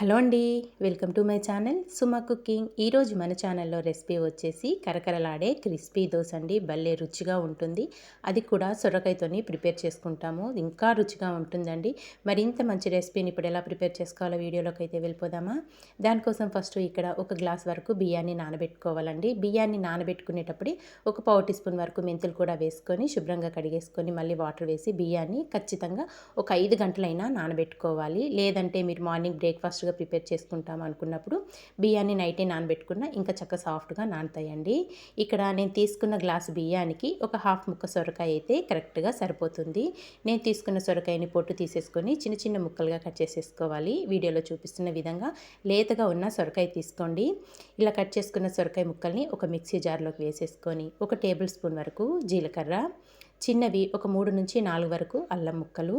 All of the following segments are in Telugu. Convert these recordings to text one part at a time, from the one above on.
హలో అండి welcome to my channel Suma cooking. ఈరోజు మన ఛానల్లో రెసిపీ వచ్చేసి కరకరలాడే క్రిస్పీ దోశ అండి. భలే రుచిగా ఉంటుంది. అది కూడా సొరకాయతోని ప్రిపేర్ చేసుకుంటాము. ఇంకా రుచిగా ఉంటుందండి. మరింత మంచి రెసిపీని ఇప్పుడు ఎలా ప్రిపేర్ చేసుకోవాలో వీడియోలోకి అయితే వెళ్ళిపోదామా? దానికోసం ఫస్ట్ ఇక్కడ ఒక గ్లాస్ వరకు బియ్యాన్ని నానబెట్టుకోవాలండి. బియ్యాన్ని నానబెట్టుకునేటప్పుడు ఒక పావు టీ స్పూన్ వరకు మెంతులు కూడా వేసుకొని శుభ్రంగా కడిగేసుకొని మళ్ళీ వాటర్ వేసి బియ్యాన్ని ఖచ్చితంగా ఒక ఐదు గంటలైనా నానబెట్టుకోవాలి. లేదంటే మీరు మార్నింగ్ బ్రేక్ఫాస్ట్ ఫాస్ట్గా ప్రిపేర్ చేసుకుంటాం అనుకున్నప్పుడు బియ్యాన్ని నైటే నానబెట్టుకున్న ఇంకా చక్క సాఫ్ట్గా నానతాయండి. ఇక్కడ నేను తీసుకున్న గ్లాసు బియ్యానికి ఒక హాఫ్ ముక్క సొరకాయ అయితే కరెక్ట్గా సరిపోతుంది. నేను తీసుకున్న సొరకాయని పొట్టు తీసేసుకొని చిన్న చిన్న ముక్కలుగా కట్ చేసేసుకోవాలి. వీడియోలో చూపిస్తున్న విధంగా లేతగా ఉన్న సొరకాయ తీసుకోండి. ఇలా కట్ చేసుకున్న సొరకాయ ముక్కల్ని ఒక మిక్సీ జార్లోకి వేసేసుకొని ఒక టేబుల్ స్పూన్ వరకు జీలకర్ర చిన్నవి ఒక మూడు నుంచి నాలుగు వరకు అల్లం ముక్కలు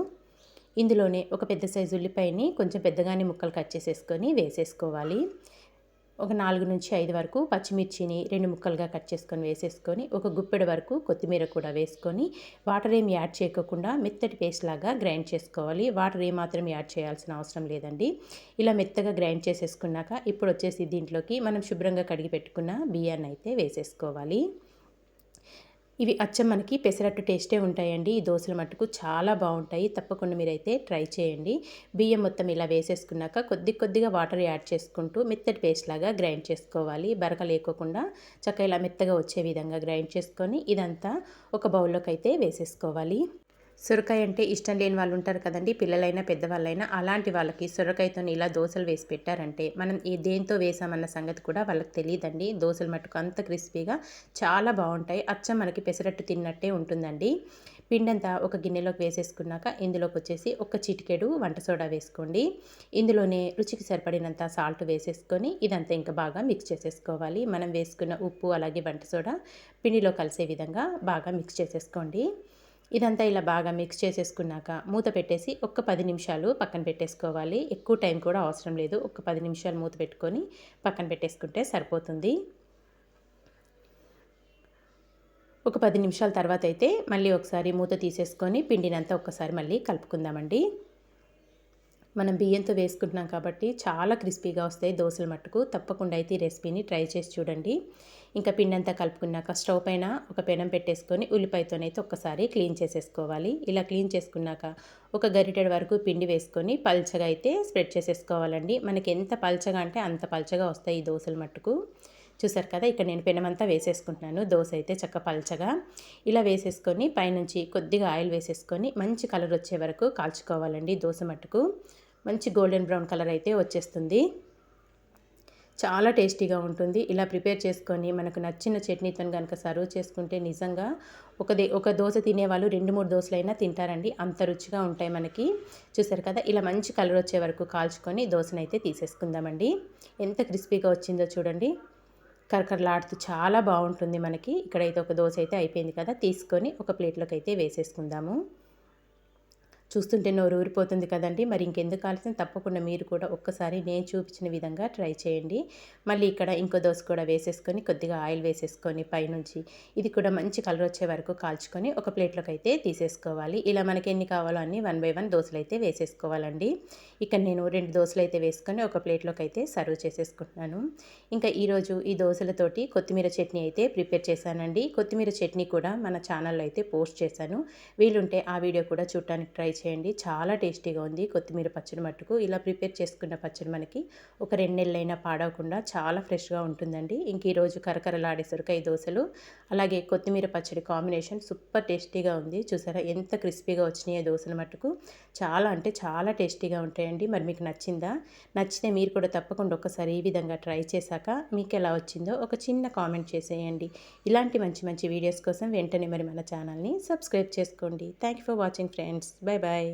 ఇందులోనే ఒక పెద్ద సైజు ఉల్లిపాయని కొంచెం పెద్దగానే ముక్కలు కట్ చేసేసుకొని వేసేసుకోవాలి. ఒక నాలుగు నుంచి ఐదు వరకు పచ్చిమిర్చిని రెండు ముక్కలుగా కట్ చేసుకొని వేసేసుకొని ఒక గుప్పెడు వరకు కొత్తిమీర కూడా వేసుకొని వాటర్ ఏమి యాడ్ చేయకుండా మెత్తటి పేస్ట్ లాగా గ్రైండ్ చేసుకోవాలి. వాటర్ ఏమాత్రం యాడ్ చేయాల్సిన అవసరం లేదండి. ఇలా మెత్తగా గ్రైండ్ చేసేసుకున్నాక ఇప్పుడు వచ్చేసి దీంట్లోకి మనం శుభ్రంగా కడిగి పెట్టుకున్న బియ్యాన్ని అయితే వేసేసుకోవాలి. ఇవి అచ్చం మనకి పెసరట్టు టేస్టే ఉంటాయండి. ఈ దోశల మట్టుకు చాలా బాగుంటాయి. తప్పకుండా మీరైతే ట్రై చేయండి. బియ్యం మొత్తం ఇలా వేసేసుకున్నాక కొద్ది కొద్దిగా వాటర్ యాడ్ చేసుకుంటూ మెత్తటి పేస్ట్ లాగా గ్రైండ్ చేసుకోవాలి. బరక లేకోకుండా చక్క ఇలా మెత్తగా వచ్చే విధంగా గ్రైండ్ చేసుకొని ఇదంతా ఒక బౌల్లోకి అయితే వేసేసుకోవాలి. సొరకాయ అంటే ఇష్టం లేని వాళ్ళు ఉంటారు కదండి పిల్లలైనా పెద్దవాళ్ళైనా. అలాంటి వాళ్ళకి సొరకాయతో ఇలా దోశలు వేసి పెట్టారంటే మనం ఏ దేంతో వేసామన్న సంగతి కూడా వాళ్ళకి తెలియదండి దోశలు మట్టుకు అంత క్రిస్పీగా చాలా బాగుంటాయి. అచ్చం మనకి పెసరట్టు తిన్నట్టే ఉంటుందండి. పిండంతా ఒక గిన్నెలోకి వేసేసుకున్నాక ఇందులోకి వచ్చేసి ఒక చిటికెడు వంట సోడా వేసుకోండి. ఇందులోనే రుచికి సరిపడినంత సాల్ట్ వేసేసుకొని ఇదంతా ఇంకా బాగా మిక్స్ చేసేసుకోవాలి. మనం వేసుకున్న ఉప్పు అలాగే వంట సోడా పిండిలో కలిసే విధంగా బాగా మిక్స్ చేసేసుకోండి. ఇదంతా ఇలా బాగా మిక్స్ చేసేసుకున్నాక మూత పెట్టేసి ఒక్క పది నిమిషాలు పక్కన పెట్టేసుకోవాలి. ఎక్కువ టైం కూడా అవసరం లేదు. ఒక పది నిమిషాలు మూత పెట్టుకొని పక్కన పెట్టేసుకుంటే సరిపోతుంది. ఒక పది నిమిషాల తర్వాత అయితే మళ్ళీ ఒకసారి మూత తీసేసుకొని పిండినంతా ఒక్కసారి మళ్ళీ కలుపుకుందామండి. మనం బియ్యంతో వేసుకుంటున్నాం కాబట్టి చాలా క్రిస్పీగా వస్తాయి దోశల మట్టుకు. తప్పకుండా అయితే ఈ రెసిపీని ట్రై చేసి చూడండి. ఇంకా పిండంతా కలుపుకున్నాక స్టవ్ పైన ఒక పెనం పెట్టేసుకొని ఉల్లిపాయతోనైతే ఒక్కసారి క్లీన్ చేసేసుకోవాలి. ఇలా క్లీన్ చేసుకున్నాక ఒక గరిటెడ్ వరకు పిండి వేసుకొని పల్చగా అయితే స్ప్రెడ్ చేసేసుకోవాలండి. మనకి ఎంత పల్చగా అంటే అంత పల్చగా వస్తాయి ఈ దోశల మట్టుకు. చూసారు కదా ఇక్కడ నేను పెనమంతా వేసేసుకుంటున్నాను. దోశ అయితే చక్క పల్చగా. ఇలా వేసేసుకొని పైనుంచి కొద్దిగా ఆయిల్ వేసేసుకొని మంచి కలర్ వచ్చే వరకు కాల్చుకోవాలండి దోశ మట్టుకు. మంచి గోల్డెన్ బ్రౌన్ కలర్ అయితే వచ్చేస్తుంది. చాలా టేస్టీగా ఉంటుంది. ఇలా ప్రిపేర్ చేసుకొని మనకు నచ్చిన చట్నీతో కనుక సర్వ్ చేసుకుంటే నిజంగా ఒక దే ఒక దోశ తినేవాళ్ళు రెండు మూడు దోశలైనా తింటారండి. అంత రుచిగా ఉంటాయి మనకి. చూసారు కదా ఇలా మంచి కలర్ వచ్చే వరకు కాల్చుకొని దోశనైతే తీసేసుకుందామండి. ఎంత క్రిస్పీగా వచ్చిందో చూడండి. కరకరలాడుతూ చాలా బాగుంటుంది మనకి. ఇక్కడైతే ఒక దోశ అయితే అయిపోయింది కదా తీసుకొని ఒక ప్లేట్లోకి అయితే వేసేసుకుందాము. చూస్తుంటే నోరు ఊరిపోతుంది కదండి. మరి ఇంకెందుకు కాల్సిన తప్పకుండా మీరు కూడా ఒక్కసారి నేను చూపించిన విధంగా ట్రై చేయండి. మళ్ళీ ఇక్కడ ఇంకో దోశ కూడా వేసేసుకొని కొద్దిగా ఆయిల్ వేసేసుకొని పైనుంచి ఇది కూడా మంచి కలర్ వచ్చే వరకు కాల్చుకొని ఒక ప్లేట్లోకి అయితే తీసేసుకోవాలి. ఇలా మనకి ఎన్ని కావాలో అన్ని వన్ బై వన్ దోశలు అయితే వేసేసుకోవాలండి. ఇక్కడ నేను రెండు దోశలు అయితే వేసుకొని ఒక ప్లేట్లోకి అయితే సర్వ్ చేసేసుకుంటున్నాను. ఇంకా ఈరోజు ఈ దోశలతోటి కొత్తిమీర చట్నీ అయితే ప్రిపేర్ చేశానండి. కొత్తిమీర చట్నీ కూడా మన ఛానల్లో అయితే పోస్ట్ చేశాను. వీలుంటే ఆ వీడియో కూడా చూడటానికి ట్రై చేయండి. చాలా టేస్టీగా ఉంది కొత్తిమీర పచ్చడి మట్టుకు. ఇలా ప్రిపేర్ చేసుకున్న పచ్చడి మనకి ఒక రెండు నెలలైనా పాడవకుండా చాలా ఫ్రెష్గా ఉంటుందండి. ఇంక ఈరోజు కరకరలాడే సొరకాయ దోశలు అలాగే కొత్తిమీర పచ్చడి కాంబినేషన్ సూపర్ టేస్టీగా ఉంది. చూసారా ఎంత క్రిస్పీగా వచ్చినాయో దోశలు మట్టుకు. చాలా అంటే చాలా టేస్టీగా ఉంటాయండి. మరి మీకు నచ్చిందా? నచ్చితే మీరు కూడా తప్పకుండా ఒకసారి ఈ విధంగా ట్రై చేశాక మీకు ఎలా వచ్చిందో ఒక చిన్న కామెంట్ చేసేయండి. ఇలాంటి మంచి మంచి వీడియోస్ కోసం వెంటనే మరి మన ఛానల్ని సబ్స్క్రైబ్ చేసుకోండి. Thank you for watching friends. Bye bye bye